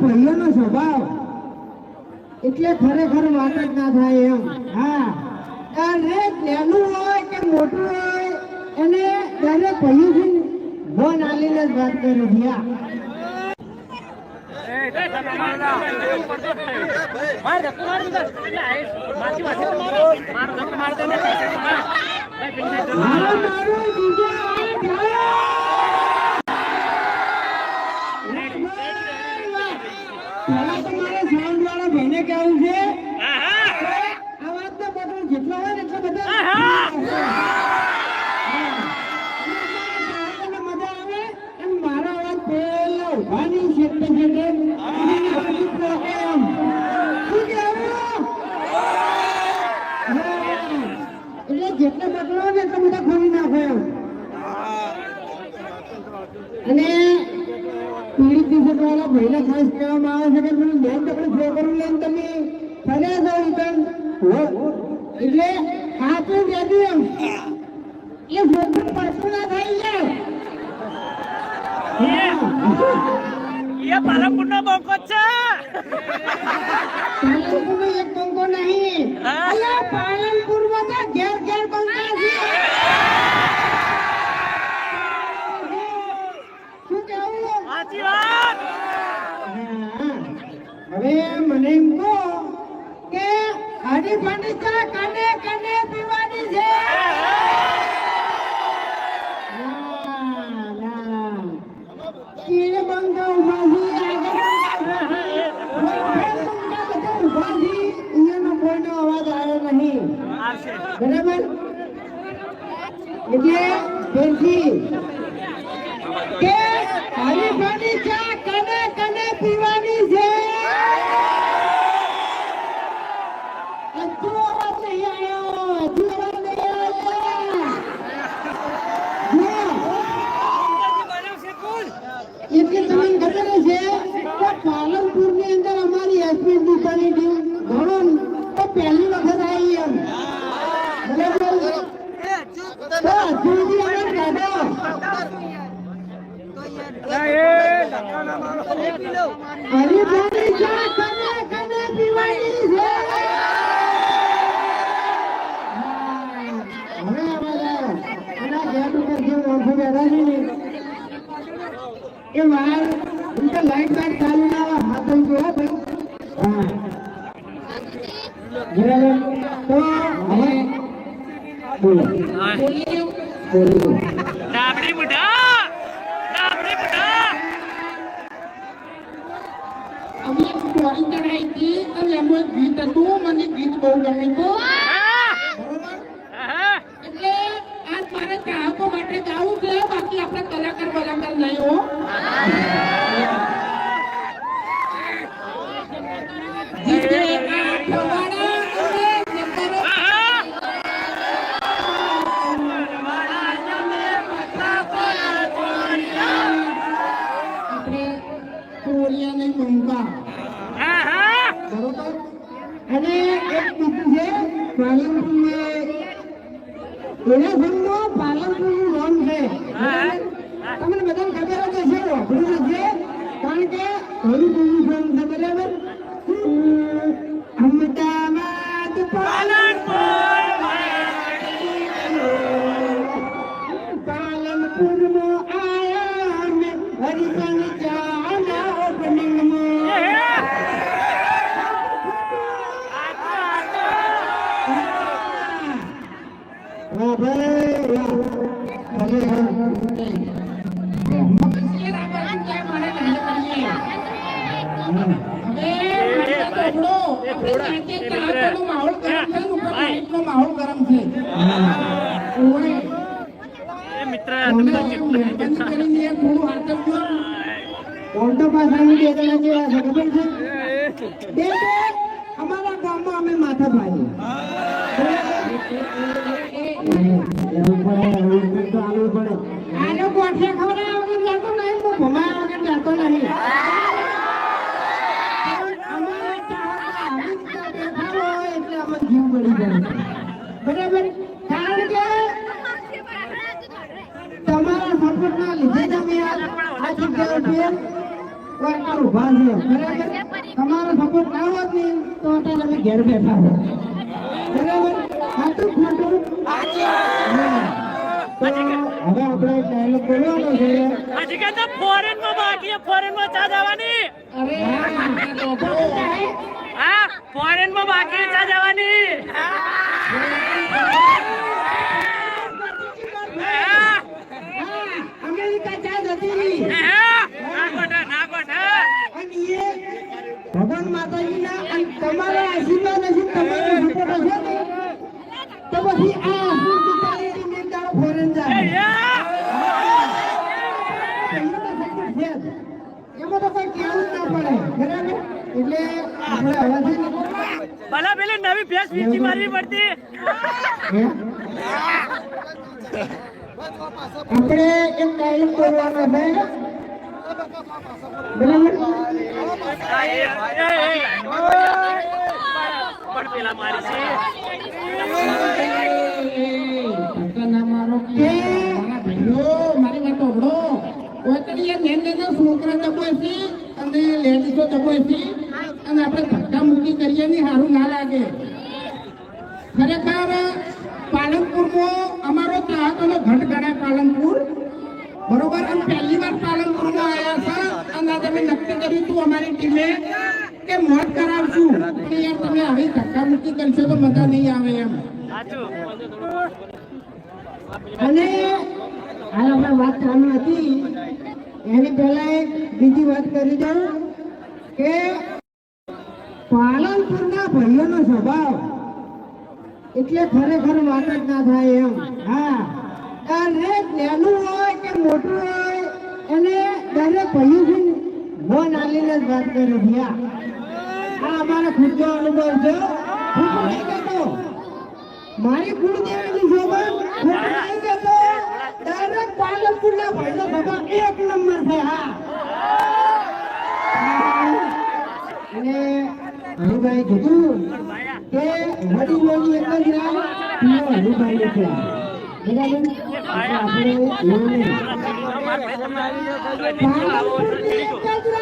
ભાઈઓનો સ્વભાવ. એટલે ખરેખર વાત જ ના થાય એમ. હા. અને નાનું હોય કે મોટું હોય એને દરેક છે ફોન આલીને જ વાત કરે છે મારો મારો બીજા આ ઢાળો. પહેલા તો મારે સાઉન્ડ વાળા ભાઈને કહેવું છે આ વાતનો બટન જેટલો હોય ને એટલો બધા મજા આવે અને મારો અવાજ પેલા ઉભાની છેટે છેટે એમ. એટલે જેટલા બદલો હોય ને એટલા બધા ખોલી નાખો એમ. અને વાળા ભાઈને ખાસ કહેવામાં આવે છે કે પેલું બેન આપણે છોકરું લઈને તમે ફર્યા છો રિટર્ન એટલે કહેતું એમ. એ ફોટો પાછું ના થઈ જાય એ પાલનપુર નો બોકો છે. પાલનપુરમાં એક બંકો નહીં. પાલનપુરમાં ઘેર ઘેર બંકા છે શું કહેવું સાચી વાત હવે મને એમ કહો કે આડી ફાડી ચા કને કને પીવાની છે. કીડે બંગા ઊભા છે, આગળ બંગા બધા ઊભા છે. અહીંયાનો કોઈનો અવાજ આવ્યો નહીં આવશે બરાબર એટલે બેનજી કે આડી ફાડી ચા કને કને પીવાની છે હજુ અવાજ નહીં આવ્યો હજુ અવાજ નહીં આવ્યો જો, એટલે તમને ખબર છે કે પાલનપુરની અંદર અમારી એસપી દુકાનની ટીમ ઘણો તો પહેલી વખત આવી એમ બરાબર તો હજુ સુધી અમે કાઢો હરિભાઈ ચા કને કને પીવાની છે હવે અમારા આના ગેટ ઉપર જે માણસો બેઠા છે ને એ વાર ઉનકે લાઈટ બાઈટ ચાલુ ના હોય હાથ ધોઈ ભાઈ. હા. બરાબર? તો હવે બોલો બોલો ડાબડી બુઢા ડાબડી બુઢા અમે ચોરી ચડાઈ હતી અને એમાં ગીત હતું મને ગીત બહુ હા. એટલે આજ મારે ચાહકો માટે ગાવું છે બાકી આપણે કલાકાર બલાકાર નહીં હો. માહોલ ગરમ છે ઓલ્ટો પાસાની અમારા ગામમાં અમે માથા ભાઈ ગોઠિયા હું કે તમારા સપોર્ટ ના હોત ને તો અત્યારે અમે ઘેર બેઠા હો બરાબર? તો ડાયલોગ બોલવાનો છે હજી કે ફોરેનમાં બાકી ફોરેનમાં ચા જવાની અરે હા ફોરેન તમારા આશીર્વાદ હશે તમારો તો પછી આ આશીર્વાદ બિચારી એક દાડો ફોરેન એ, જાય યા. એમનો તો support છે જ. એમાં તો કોઈ કહેવું જ ના પડે બરાબર એટલે આપણે હવેથી ભલા પેલી નવી ભેંસ મારવી પડતી? આપણે એક ડાયલોગ બોલવાનો છે. બરાબર? પેલા મારી છે અને લેડીઝો અને આપણે ધક્કા મૂકી કરીએ ને સારું ના લાગે. ખરેખર પાલનપુરમાં અમારો ચાહકોનો ઘટ ગણાય પાલનપુર. બરોબર? અને પહેલી વાર પાલનપુરમાં આવ્યા છે. અને તમે નક્કી કર્યું હતું અમારી ટીમે કે મોત કરાવશું. પણ યાર તમે આવી ધક્કા મૂકી કરશો તો મજા નહીં આવે એમ. અને હાલ આપણે વાત ચાલુ હતી. એની પહેલા એક બીજી વાત કરી દઉં કે પાલનપુરના ભાઈઓનો સ્વભાવ એટલે ખરેખર વાત જ ના થાય એમ. હા. દરેક નાનું હોય કે મોટું હોય, એને દરેક ભયું મન આલીને જ વાત કરે છે આ અમારા ખુદનો અનુભવ છે, હું. નહીં કહેતો. મારી કુળદેવીની શોભા હું નહીં કહેતો. દરેક પાલનપુરના ભાઈનો બાબા એક નંબર છે, હા. અને હરિભાઈ કીધું કે વડીલોની એક જ નામ પીઓ હરિભાઈ છે બરાબર એટલે આપણે એવું નહીં પાલનપુરની એક જ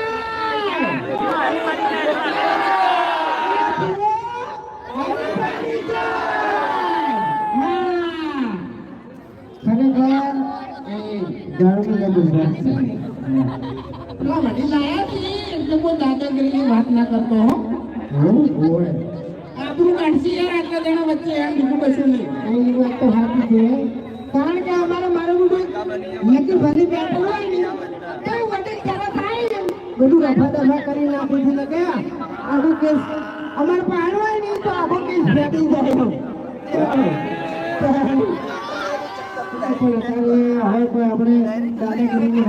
વાત ના કરતો હો આબરૂ કાઢશી યાર આટલા જણા વચ્ચે એમ બીજું કશું કારણ કે અમારે મારું બધું નથી ભરી બેઠું હોય ને થાય બધું રફા દફા કરી નાખું ને કે આખું કેસ અમારે પાડવાય નહીં તો આખો કેસ ભેટી જાય. હવે કોઈ આપણે દાદાગીરીની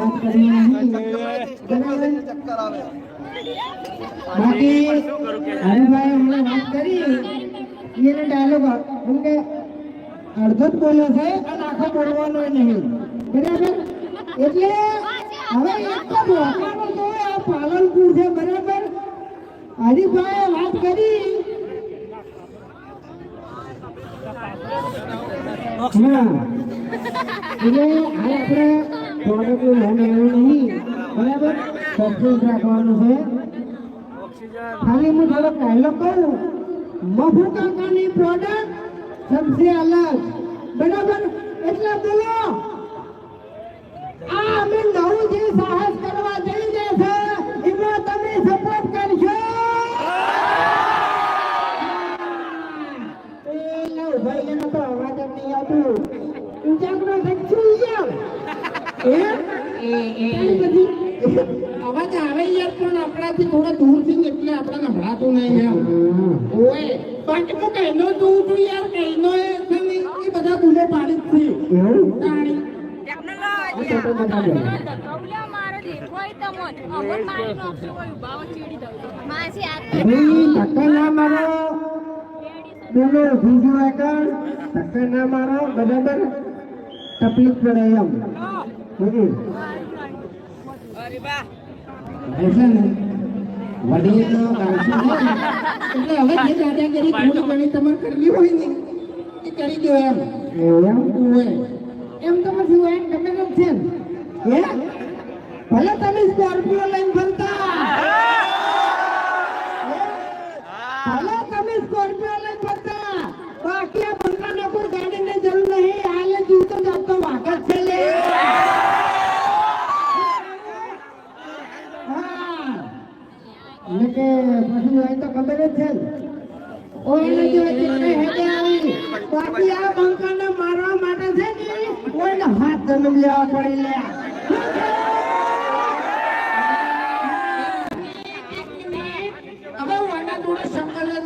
અડધો બોલ્યો છે આખો બોલવાનો નહીં બરાબર એટલે હવે એક તો પાલનપુર છે બરાબર હરિભાઈએ વાત કરી હા એટલે ખાલી હું થોડો પહેલો કહું મફુ કાકાની પ્રોડક્ટ સબસે અલગ બરાબર? એટલે બોલો. આ અમે નવું જે સાહસ કરવા જઈ રહ્યા છે એમાં તમે સપોર્ટ કરશો એ લવ ભાઈ એનો તો અવાજ જ નહીં આવતું ઉજાગરો થતું યાર એ એ બધી અવાજ આવે યાર પણ આપણાથી થોડા દૂરથી એટલે આપણે સંભળાતું નહીં એમ ઓય યાર કઈનો એ છે ને એ બધા મારો બરાબર તકલીફ પડે એમ વડીલો તમે સ્કોર્પિયો લઈને ફરતા ભલે તમે સ્કોર્પિયો લઈને ફરતા બાકી આ બંગલા નોકર ગાડીને જરૂર નહીં હાલે જીવતો જાતો વાગત છે ખબર જ છે ને? ઓય નથી હોતી આવી. બાકી આ બંકાને મારવા માટે છે ને હાથ જન્મ લેવા પડે હવે વાના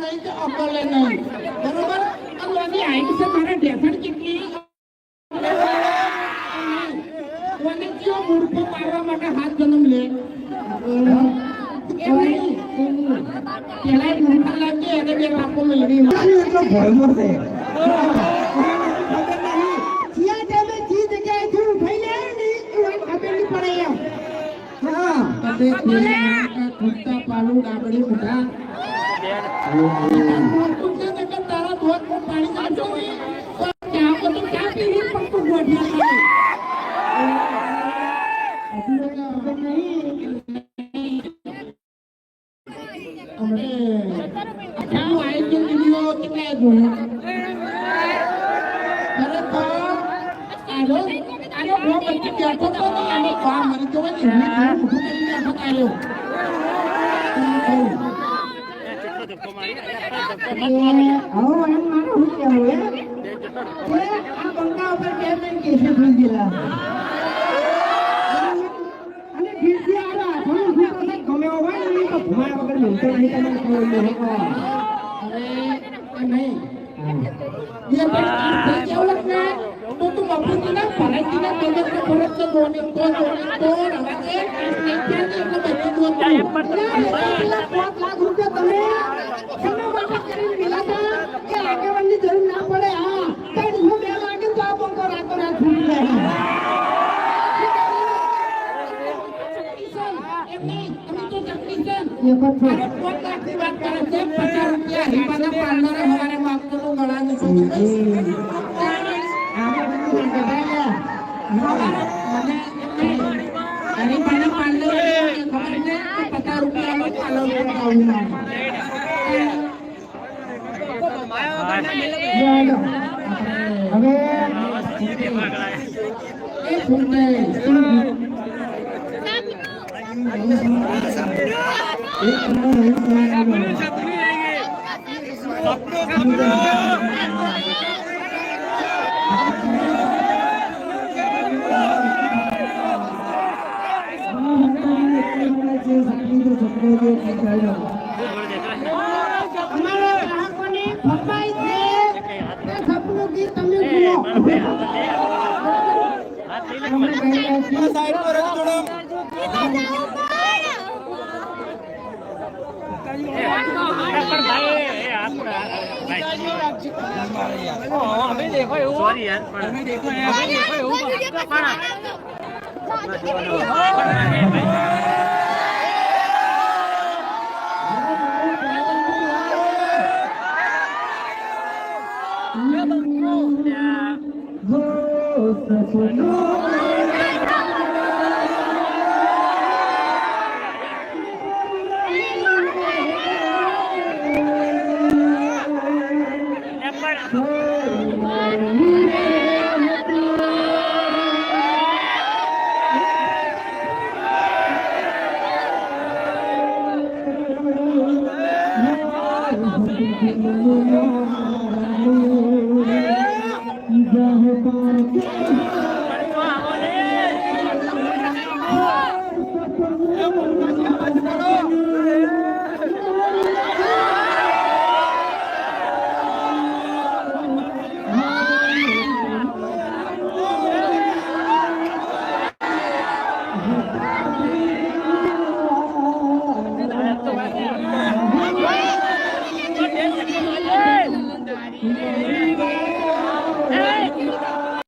નહીં કે અકલે નહીં. બરોબર? અને ઓની છે મારે ડેફડ કેટલી? ઓને કયો મૂર્ખો મારવા માટે હાથ જન્મ લે? પેલા મૂર્ખા લાગે એને બે બાપો મેળવી એટલો ભયમો છે કુત્તા પાલુ ડાબડી મુઠા તારા ધોધ પાણી નાખજો ક્યાં બધું ક્યાં પીવી પણ તું ગોઠિયા કરી બેઠો આયો હવે એમ મારું શું કહેવું હે? કે આ બંકા ઉપર બે ત્રણ કેસો થઈ ગયેલા. અને ફીરથી આનો હાથોનો છૂટો થાય ગમે એવો હોય ને, એ તો ભૂમાયા વગર મિલતો નહીં તમને ખબર નહીં હોય. હવે એ નહીં ये पण जेवढं ना तो तू मफुती ना फरायची ना तेवढं ना परत तो दोन एक दोन दोन एक दोन आवाज एक एक बच्चे दोन लाख पाच लाख रुपये तुम्ही सगळं वाटा करीन गेला तर ते आगेवाली जरूर ना पडे हा पण हो गेला आगे तो आपण कर आपण आज भूल नाही ये पण મને મને પાર્લરે ખબર છે કે પચાસ રૂપિયાનું પાર્લર લગાવ્યું ચાલો. હવે એ સુંદર અમારા ગ્રાહકોને ફરમાઈ છે કે સપનું ગીત તમે જુઓ. અમે કહીએ છીએ, અમે દેખો એવું સોરી યાર પણ દેખો પણ હો સપનું